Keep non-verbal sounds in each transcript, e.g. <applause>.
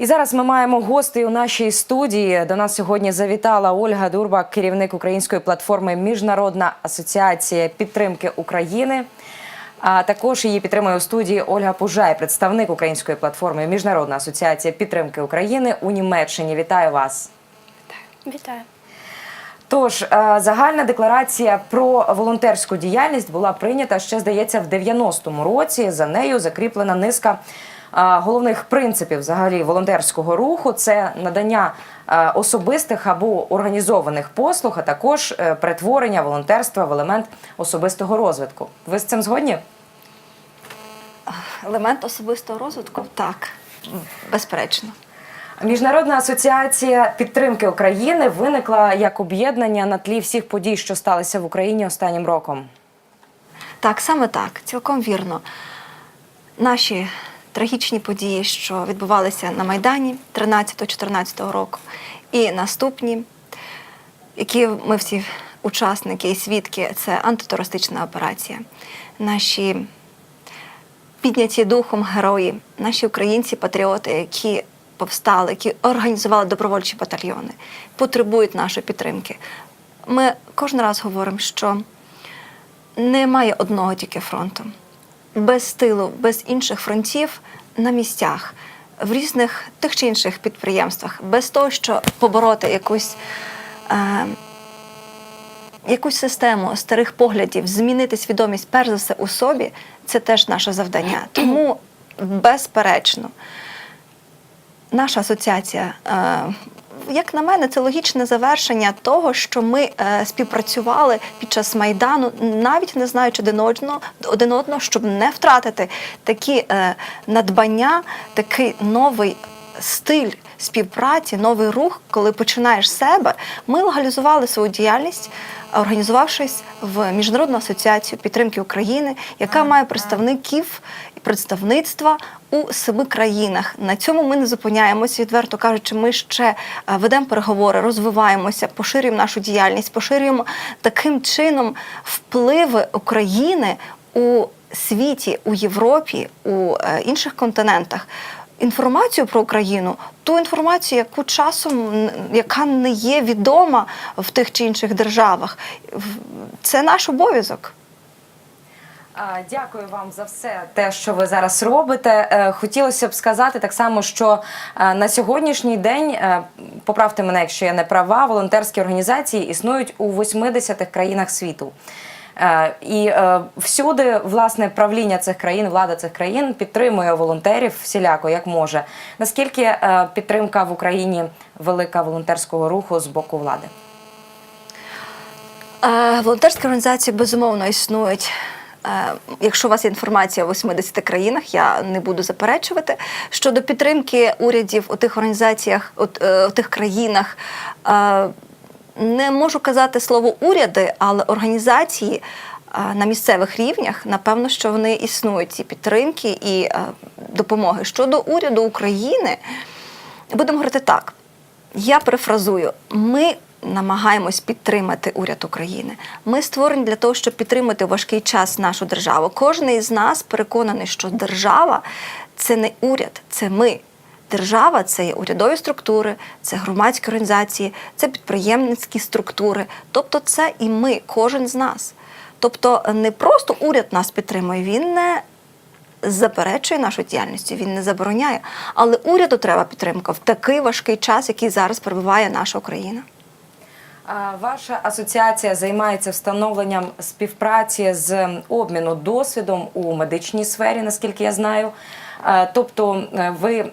І зараз ми маємо гостей у нашій студії. До нас сьогодні завітала Ольга Дурбак, керівник української платформи Міжнародна асоціація підтримки України. А також її підтримує у студії Ольга Пужай, представник української платформи Міжнародна асоціація підтримки України у Німеччині. Вітаю вас. Вітаю. Тож е, загальна декларація про волонтерську діяльність була прийнята ще, здається, в 90-му році. За нею закріплена низка головних принципів взагалі волонтерського руху: це надання особистих або організованих послуг, а також е, перетворення волонтерства в елемент особистого розвитку. Ви з цим згодні? Елемент особистого розвитку? Так, безперечно. Міжнародна асоціація підтримки України виникла як об'єднання на тлі всіх подій, що сталися в Україні останнім роком. Так, саме так, цілком вірно. Наші трагічні події, що відбувалися на Майдані 13-14 року, і наступні, які ми всі учасники і свідки, це антитерористична операція. Наші підняті духом герої, наші українці, патріоти, які повстали, які організували добровольчі батальйони, потребують нашої підтримки. Ми кожен раз говоримо, що немає одного тільки фронту. Без тилу, без інших фронтів на місцях, в різних тих чи інших підприємствах, без того, що побороти якусь. Е, Якусь систему старих поглядів, змінити свідомість перш за все у собі, це теж наше завдання. Тому, безперечно, наша асоціація, е, як на мене, це логічне завершення того, що ми е, співпрацювали під час майдану, навіть не знаючи один одного, один одного, щоб не втратити такі е, надбання, такий новий стиль співпраці, новий рух, коли починаєш себе. Ми легалізували свою діяльність, організувавшись в міжнародну асоціацію підтримки України, яка має представників і представництва у семи країнах. На цьому ми не зупиняємося, відверто кажучи, ми ще е, ведемо переговори, розвиваємося, поширюємо нашу діяльність, поширюємо таким чином впливи України у світі, у Європі, у е, інших континентах. Інформацію про Україну, ту інформацію, яку часом яка не є відома в тих чи інших державах, це наш обов'язок. Дякую вам за все те, що ви зараз робите. Е, Хотілося б сказати так само, що е, на сьогоднішній день, е, поправте мене, якщо я не права, волонтерські організації існують у 80 країнах світу. Е, І е, всюди власне правління цих країн, влада цих країн підтримує волонтерів всіляко, як може. Наскільки е, підтримка в Україні велика волонтерського руху з боку влади? Волонтерські організації безумовно існують. Якщо у вас є інформація у 80 країнах, я не буду заперечувати. Щодо підтримки урядів у тих організаціях, у тих країнах, не можу казати слово уряди, але організації е, на місцевих рівнях, напевно, що вони існують, ці підтримки і е, допомоги. Щодо уряду України, будемо говорити так. Я перефразую, ми намагаємось підтримати уряд України. Ми створені для того, щоб підтримати важкий час нашу державу. Кожен із нас переконаний, що держава це не уряд, це ми. Держава це є урядові структури, це громадські організації, це підприємницькі структури. Тобто, це і ми, кожен з нас. Тобто, не просто уряд нас підтримує, він не заперечує нашу діяльність, він не забороняє. Але уряду треба підтримка в такий важкий час, який зараз перебуває наша Україна. Ваша асоціація займається встановленням співпраці з обміну досвідом у медичній сфері, наскільки я знаю. Е, Тобто е, ви е,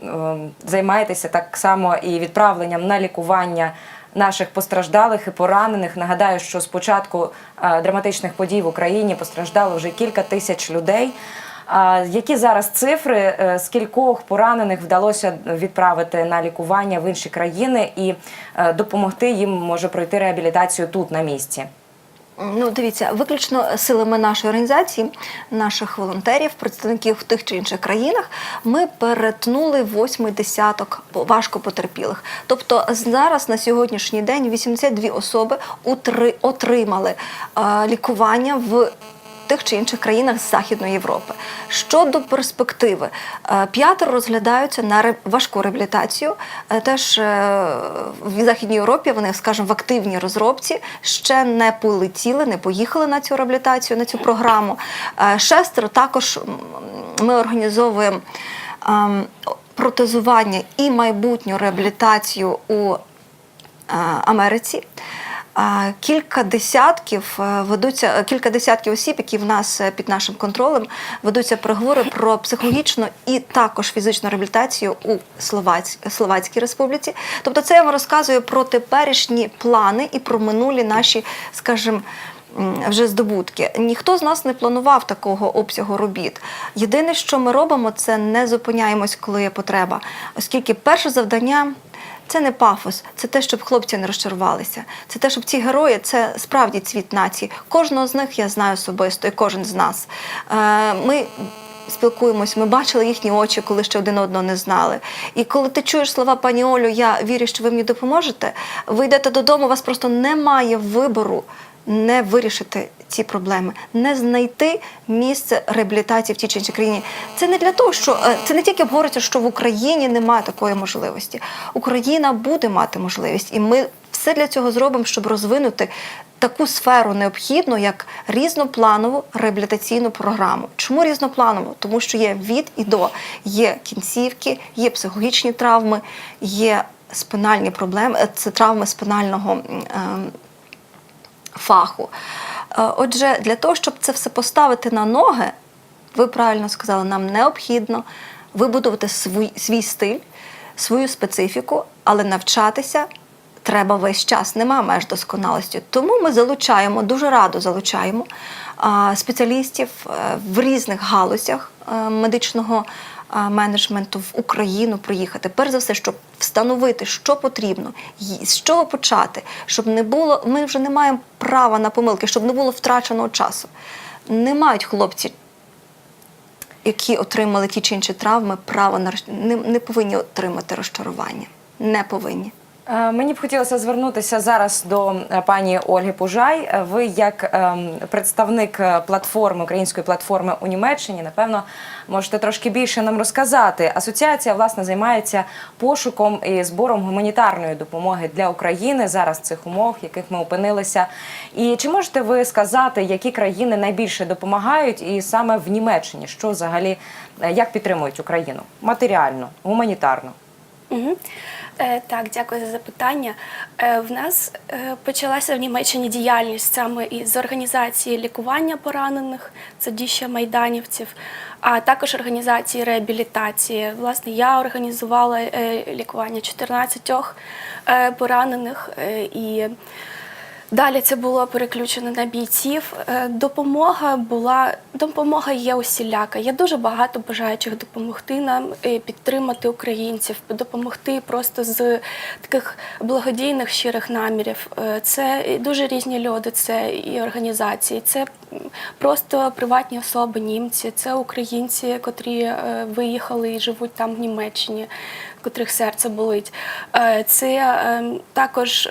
займаєтеся так само і відправленням на лікування наших постраждалих і поранених. Нагадаю, що з початку е, драматичних подій в Україні постраждало вже кілька тисяч людей. Які зараз цифри, е, скількох поранених вдалося відправити на лікування в інші країни і допомогти їм може пройти реабілітацію тут на місці? Ну, дивіться, виключно силами нашої організації, наших волонтерів, представників в тих чи інших країнах, ми перетнули восьмий десяток важко потерпілих. Тобто зараз на сьогоднішній день 82 особи утри- отримали е, лікування в тих чи інших країнах Західної Європи. Щодо перспективи, е, п'ятеро розглядаються на важку реабілітацію. Е, Теж е, в Західній Європі вони, скажімо, в активній розробці ще не полетіли, не поїхали на цю реабілітацію, на цю програму. Шестеро також ми організовуємо ем, протезування і майбутню реабілітацію у Америці. Кілька десятків е, ведуться е, кілька десятків осіб, які в нас е, під нашим контролем ведуться переговори про психологічну і також фізичну реабілітацію у Словаць- Словацькій Республіці. Тобто, це я вам розказую про теперішні плани і про минулі наші, скажімо, вже здобутки. Ніхто з нас не планував такого обсягу робіт. Єдине, що ми робимо, це не зупиняємось, коли є потреба, оскільки перше завдання. Це не пафос, це те, щоб хлопці не розчарувалися. Це те, щоб ці герої це справді цвіт нації. Кожного з них я знаю особисто, і кожен з нас. Е, Ми спілкуємось, ми бачили їхні очі, коли ще один одного не знали. І коли ти чуєш слова пані Олю, я вірю, що ви мені допоможете. Ви йдете додому, у вас просто немає вибору не вирішити ці проблеми, не знайти місце реабілітації в тій чи іншій країні. Це не для того, що е, це не тільки говориться, що в Україні немає такої можливості. Україна буде мати можливість, і ми все для цього зробимо, щоб розвинути таку сферу необхідну, як різнопланову реабілітаційну програму. Чому різнопланову? Тому що є від і до, є кінцівки, є психологічні травми, є спинальні проблеми, е, це травми спинального. Фаху. Е, Отже, для того, щоб це все поставити на ноги, ви правильно сказали, нам необхідно вибудувати свій, свій стиль, свою специфіку, але навчатися треба весь час. Нема меж досконалості. Тому ми залучаємо, дуже радо залучаємо спеціалістів е, в різних галузях е, медичного менеджменту в Україну приїхати. Перш за все, щоб встановити, що потрібно, з чого почати, щоб не було. Ми вже не маємо права на помилки, щоб не було втраченого часу. Не мають хлопці, які отримали ті чи інші травми, право на не, не повинні отримати розчарування. Не повинні. Е, Мені б хотілося звернутися зараз до е, пані Ольги Пужай. Е, Ви, як ем, представник платформи української платформи у Німеччині, напевно, можете трошки більше нам розказати. Асоціація власне займається пошуком і збором гуманітарної допомоги для України зараз в цих умовах, в яких ми опинилися. І чи можете ви сказати, які країни найбільше допомагають, і саме в Німеччині, що взагалі як підтримують Україну матеріально, гуманітарно? Угу. Е, так, дякую за запитання. Е, в нас е, почалася в Німеччині діяльність саме із організації лікування поранених, це діща майданівців, а також організації реабілітації. Власне, я організувала лікування 14 е, поранених і. Далі це було переключено на бійців. Е, Допомога була допомога є усіляка. Є дуже багато бажаючих допомогти нам е, підтримати українців, допомогти просто з таких благодійних щирих намірів. Е, Це дуже різні люди, це і організації, це просто приватні особи, німці, це українці, котрі виїхали і живуть там в Німеччині, котрих серце болить. Це е, також.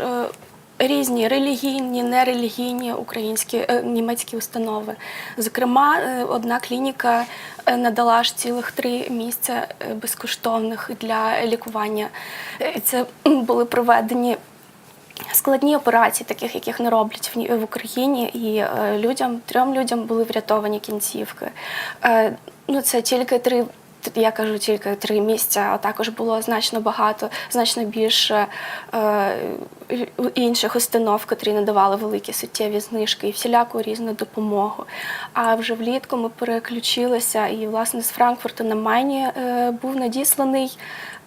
Різні релігійні, нерелігійні українські е, німецькі установи. Зокрема, е, одна клініка е, надала ж цілих три місця безкоштовних для лікування. Це були проведені складні операції, таких яких не роблять в в Україні, і людям трьом людям були врятовані кінцівки. Ну це тільки три. Я кажу тільки три місця, а також було значно багато, значно більше е, інших установ, котрі надавали великі суттєві знижки і всіляку різну допомогу. А вже влітку ми переключилися, і власне з Франкфурту на Майні е, був надісланий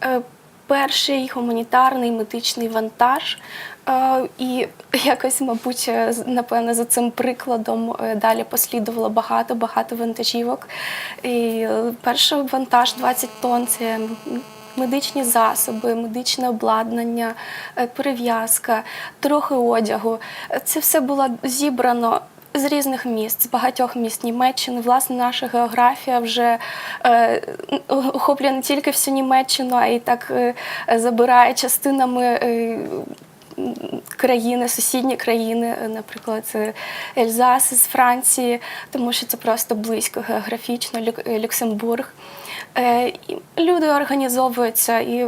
е, перший гуманітарний медичний вантаж. І якось, мабуть, е, напевно, за цим прикладом е, далі послідувало багато багато вантажівок. І е, перший вантаж 20 тонн це медичні засоби, медичне обладнання, перев'язка, трохи одягу. Це все було зібрано. З різних міст, з багатьох міст Німеччини. Власне, наша географія вже е, охоплює не тільки всю Німеччину, а й так е, забирає частинами е, країни, сусідні країни, е, наприклад, Ельзас з Франції, тому що це просто близько географічно, е, Люксембург. Е, Люди організовуються, і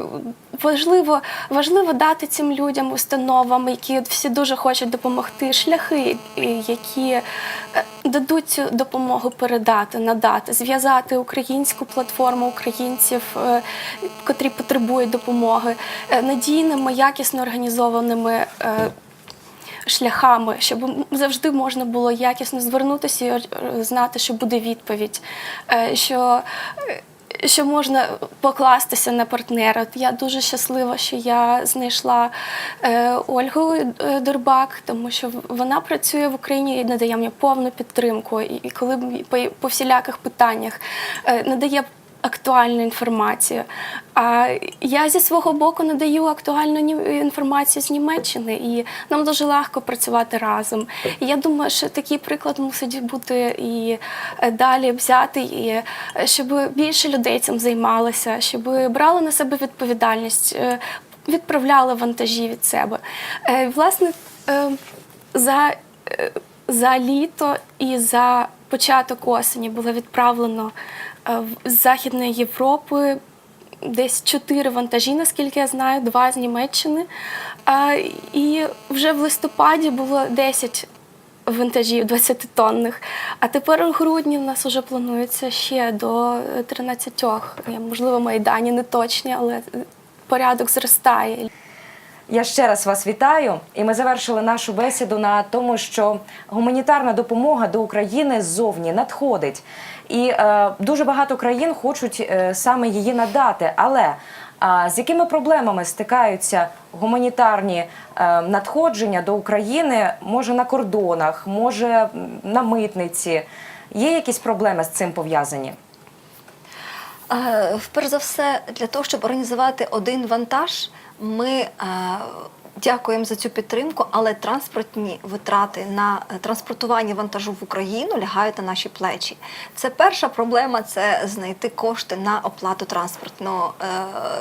важливо, важливо дати цим людям, установам, які всі дуже хочуть допомогти, шляхи, які е, дадуть цю допомогу передати, надати, зв'язати українську платформу українців, е, котрі потребують допомоги, надійними, якісно організованими. Шляхами, щоб завжди можна було якісно звернутися і знати, що буде відповідь, що, що можна покластися на партнера. Я дуже щаслива, що я знайшла е, Ольгу е, Дурбак, тому що вона працює в Україні і надає мені повну підтримку. І, коли по всіляких питаннях е, надає актуальну інформацію. А я зі свого боку надаю актуальну інформацію з Німеччини, і нам дуже легко працювати разом. І я думаю, що такий приклад мусить бути і е, далі взяти, і е, щоб більше людей цим займалося, щоб брали на себе відповідальність, е, відправляли вантажі від себе. Власне, за за літо і за початок осені було відправлено з Західної Європи десь чотири вантажі, наскільки я знаю, два з Німеччини. А, І вже в листопаді було 10 вантажів 20-тонних. А тепер у грудні в нас вже планується ще до е, 13. Я, Можливо, мої дані не точні, але е, порядок зростає. Я ще раз вас вітаю, і ми завершили нашу бесіду на тому, що гуманітарна допомога до України ззовні надходить, і е, дуже багато країн хочуть е, саме її надати. Але а, з якими проблемами стикаються гуманітарні е, надходження до України? Може на кордонах, може на митниці? Є якісь проблеми з цим пов'язані? Вперше за все, для того, щоб організувати один вантаж, ми дякуємо за цю підтримку, але транспортні витрати на е, транспортування вантажу в Україну лягають на наші плечі. Це перша проблема це знайти кошти на оплату транспортного е,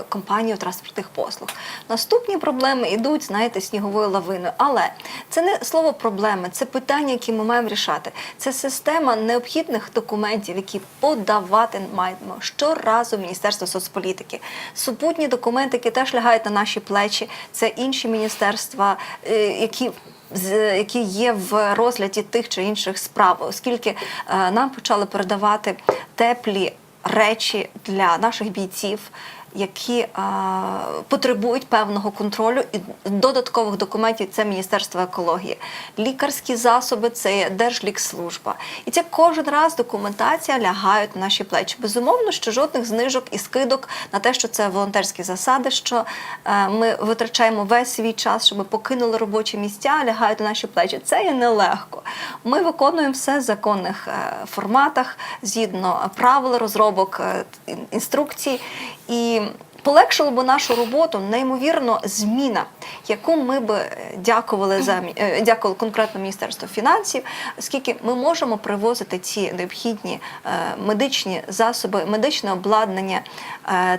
компанію транспортних послуг. Наступні проблеми йдуть, знаєте, сніговою лавиною. Але це не слово проблеми, це питання, які ми маємо рішати. Це система необхідних документів, які подавати маємо щоразу Міністерство соцполітики. Супутні документи, які теж лягають на наші плечі, це інші міністерства, е, які які є в розгляді тих чи інших справ, оскільки е, нам почали передавати теплі речі для наших бійців, які а, потребують певного контролю і додаткових документів це Міністерство екології. Лікарські засоби це Держлікслужба. І це кожен раз документація лягають на наші плечі. Безумовно, що жодних знижок і скидок на те, що це волонтерські засади, що е, ми витрачаємо весь свій час, щоб ми покинули робочі місця, лягають на наші плечі. Це є нелегко. Ми виконуємо все в законних е, форматах, згідно правил розробок е, інструкцій. І полегшило б нашу роботу неймовірно зміна, яку ми б е, дякували за е, дякували конкретно Міністерству фінансів, оскільки ми можемо привозити ці необхідні е, медичні засоби, медичне обладнання,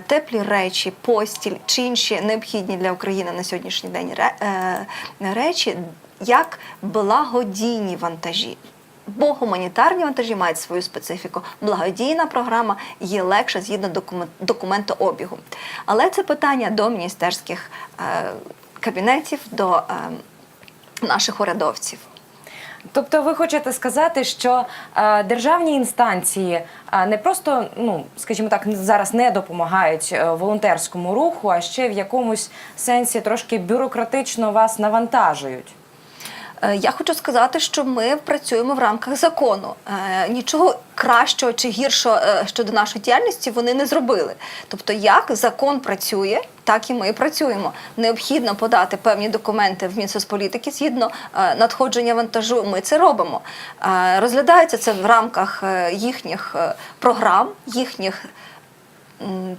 теплі речі, постіль чи інші необхідні для України на сьогоднішній день речі як благодійні вантажі. Бо гуманітарні вантажі мають свою специфіку. Благодійна програма є легша згідно документообігу. Але це питання до міністерських е, кабінетів, до е, наших урядовців. Тобто, ви хочете сказати, що е, державні інстанції е, не просто, ну скажімо так, зараз не допомагають е, волонтерському руху, а ще в якомусь сенсі трошки бюрократично вас навантажують. Е, Я хочу сказати, що ми працюємо в рамках закону. Е, Нічого кращого чи гіршого е, щодо нашої діяльності вони не зробили. Тобто, як закон працює, так і ми працюємо. Необхідно подати певні документи в Мінсоцполітики згідно надходження вантажу. Ми це робимо. Розглядається це в рамках їхніх програм, їхніх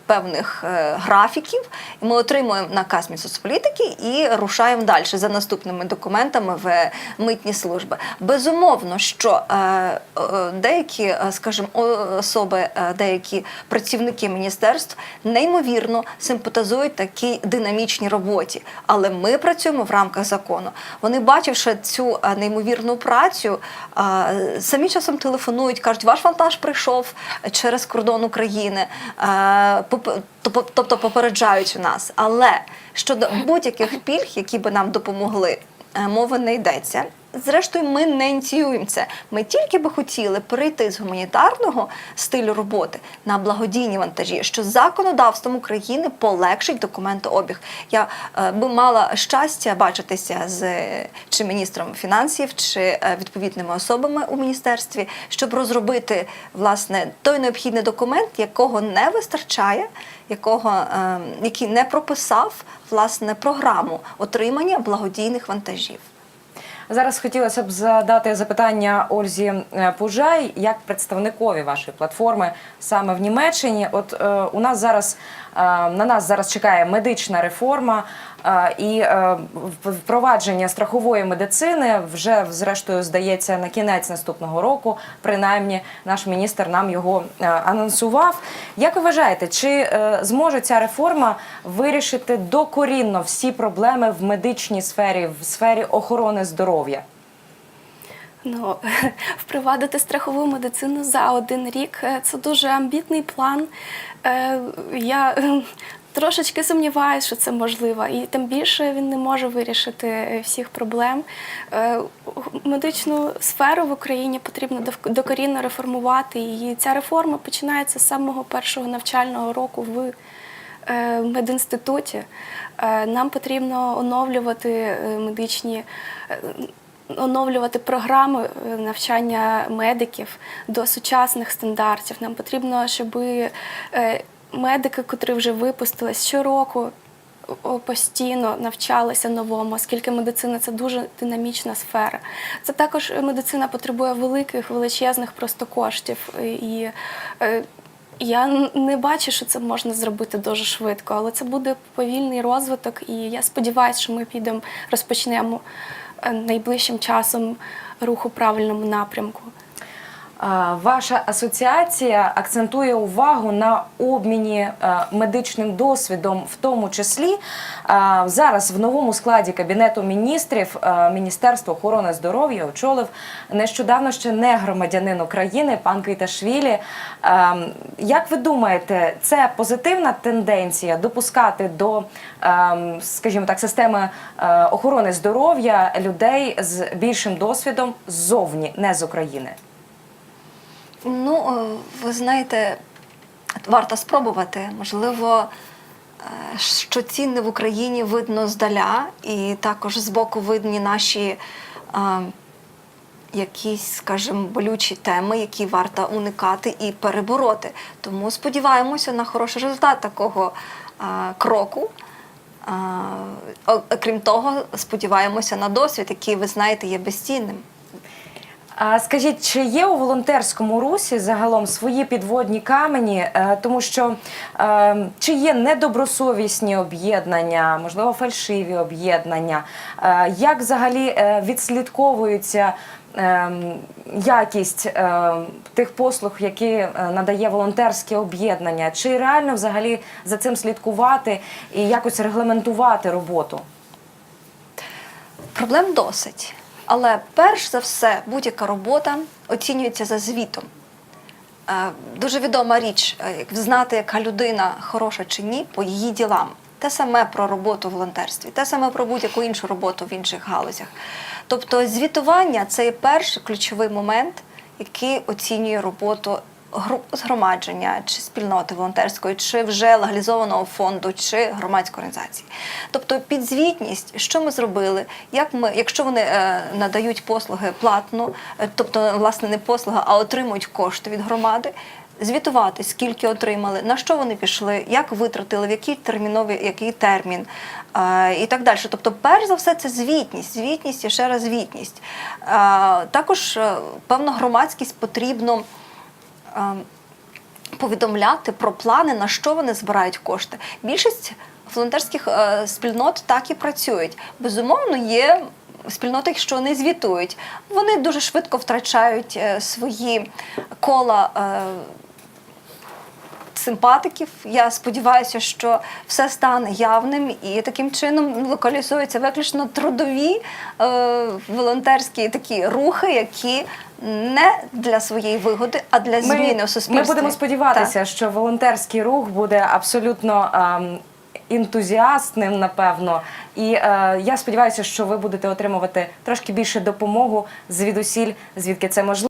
певних е, графіків, ми отримуємо наказ Мінсоцполітики і рушаємо далі за наступними документами в митні служби. Безумовно, що е, е, деякі, скажімо, особи, деякі працівники міністерств неймовірно симпатизують такій динамічній роботі. Але ми працюємо в рамках закону. Вони, бачивши цю неймовірну працю, самі часом телефонують, кажуть, ваш вантаж прийшов через кордон України, тобто попереджають нас. Але щодо <laughs> будь-яких пільг, які би нам допомогли, е, мови не йдеться. Зрештою, ми не ініціюємо це. Ми тільки би хотіли перейти з гуманітарного стилю роботи на благодійні вантажі, що законодавством України полегшить документообіг. Я е, би мала щастя бачитися з е, чи міністром фінансів, чи е, відповідними особами у міністерстві, щоб розробити власне той необхідний документ, якого не вистачає, якого який не прописав власне програму отримання благодійних вантажів. Зараз хотілося б задати запитання Ользі е, Пужай як представникові вашої платформи саме в Німеччині. От е, у нас зараз е, на нас зараз чекає медична реформа е, і е, впровадження страхової медицини вже зрештою здається на кінець наступного року. Принаймні, наш міністр нам його е, анонсував. Як ви вважаєте, чи е, зможе ця реформа вирішити докорінно всі проблеми в медичній сфері, в сфері охорони здоров'я? Ну, <laughs> впровадити страхову медицину за один рік е, це дуже амбітний план. Е, Я е, трошечки сумніваюся, що це можливо, і тим більше він не може вирішити всіх проблем. Медичну сферу в Україні потрібно докорінно реформувати, і ця реформа починається з самого першого навчального року в е, медінституті. Е, Нам потрібно оновлювати е, медичні. Оновлювати програми навчання медиків до сучасних стандартів. Нам потрібно, щоб медики, котрі вже випустились щороку, постійно навчалися новому, оскільки медицина це дуже динамічна сфера. Це також медицина потребує великих, величезних просто коштів. І я не бачу, що це можна зробити дуже швидко, але це буде повільний розвиток, і я сподіваюся, що ми підемо, розпочнемо е, найближчим часом рух у правильному напрямку. Ваша асоціація акцентує увагу на обміні е, медичним досвідом, в тому числі зараз в новому складі кабінету міністрів е, Міністерство охорони здоров'я очолив нещодавно ще не громадянин України пан Квіташвілі. Е, Як ви думаєте, це позитивна тенденція допускати до, е, скажімо так, системи е, охорони здоров'я людей з більшим досвідом ззовні, не з України? Ну, е, ви знаєте, варто спробувати. Можливо, е, що цінне в Україні видно здаля, і також збоку видні наші е, якісь, скажімо, болючі теми, які варто уникати і перебороти. Тому сподіваємося на хороший результат такого кроку. Е, Окрім того, сподіваємося на досвід, який, ви знаєте, є безцінним. А скажіть, чи є у волонтерському русі загалом свої підводні камені, Е, тому що е, чи є недобросовісні об'єднання, можливо, фальшиві об'єднання? Е, Як взагалі відслідковується якість тих послуг, які надає волонтерське об'єднання? Чи реально взагалі за цим слідкувати і якось регламентувати роботу? Проблем досить. Але перш за все, будь-яка робота оцінюється за звітом. Е, Дуже відома річ, е, знати, яка людина хороша чи ні, по її ділам. Те саме про роботу в волонтерстві, те саме про будь-яку іншу роботу в інших галузях. Тобто, звітування це є перший ключовий момент, який оцінює роботу груп згромадження чи спільноти волонтерської, чи вже легалізованого фонду, чи громадської організації. Тобто підзвітність, що ми зробили, як ми, якщо вони е, надають послуги платно, е, тобто власне не послуга, а отримують кошти від громади. Звітувати, скільки отримали, на що вони пішли, як витратили, в який терміновий, який термін е, і так далі. Тобто, перш за все, це звітність, звітність і ще раз звітність. Також певна громадськість потрібно. Е, повідомляти про плани, на що вони збирають кошти. Більшість волонтерських е, спільнот так і працюють. Безумовно, є спільноти, що не звітують. Вони дуже швидко втрачають е, свої кола. Симпатиків, я сподіваюся, що все стане явним і таким чином локалізуються виключно трудові е, волонтерські такі рухи, які не для своєї вигоди, а для зміни у суспільстві. Ми будемо сподіватися, що волонтерський рух буде абсолютно ем, ентузіастним, напевно. І е, я сподіваюся, що ви будете отримувати трошки більше допомогу звідусіль, звідки це можливо.